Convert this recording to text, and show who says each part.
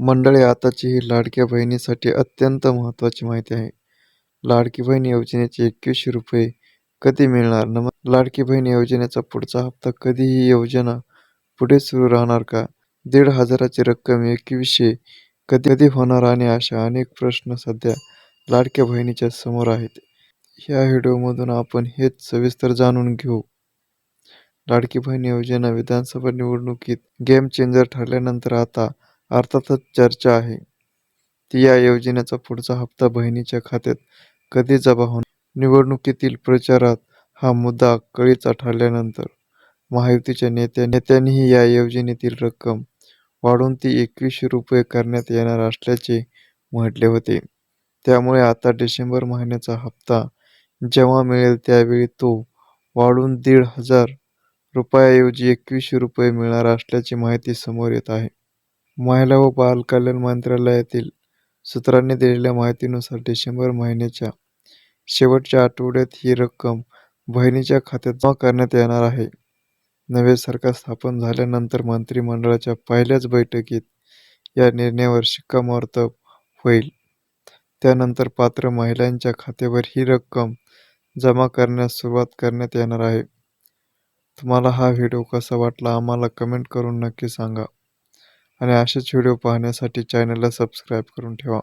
Speaker 1: मंडळी आताची ही लाडक्या बहिणीसाठी अत्यंत महत्त्वाची माहिती आहे. लाडकी बहीण योजनेचे एकवीसशे रुपये कधी मिळणार? नम लाडकी बहीण योजनेचा पुढचा हप्ता कधी ही योजना पुढे सुरू राहणार का? दीड हजाराची रक्कम एकवीसशे कधी कधी होणार? आणि अशा अनेक प्रश्न सध्या लाडक्या बहिणीच्या समोर आहेत. ह्या व्हिडिओमधून आपण हेच सविस्तर जाणून घेऊ. लाडकी बहीण योजना विधानसभा निवडणुकीत गेम चेंजर ठरल्यानंतर आता अर्थातच चर्चा आहे. ती या योजनेचा पुढचा हप्ता बहिणीच्या खात्यात कधी जमा होणार? निवडणुकीतील प्रचारात हा मुद्दा कळीचा ठरल्यानंतर महायुतीच्या नेत्या नेत्यांनीही या योजनेतील रक्कम वाढून ती एकवीसशे रुपये करण्यात येणार असल्याचे म्हटले होते. त्यामुळे आता डिसेंबर महिन्याचा हप्ता जेव्हा मिळेल त्यावेळी तो वाढून दीड हजार रुपयाऐवजी एकवीसशे रुपये मिळणार असल्याची माहिती समोर येत आहे. महिला व बालकल्याण मंत्रालयातील सूत्रांनी दिलेल्या माहितीनुसार डिसेंबर महिन्याच्या शेवटच्या आठवड्यात ही रक्कम बहिणीच्या खात्यात जमा करण्यात येणार आहे. नवे सरकार स्थापन झाल्यानंतर मंत्रिमंडळाच्या पहिल्याच बैठकीत या निर्णयावर शिक्कामोर्तब होईल. त्यानंतर पात्र महिलांच्या खात्यावर ही रक्कम जमा करण्यास सुरुवात करण्यात येणार आहे. तुम्हाला हा व्हिडिओ कसा वाटला आम्हाला कमेंट करून नक्की सांगा. आणि असेच व्हिडिओ पाहण्यासाठी चॅनलला सबस्क्राईब करून ठेवा.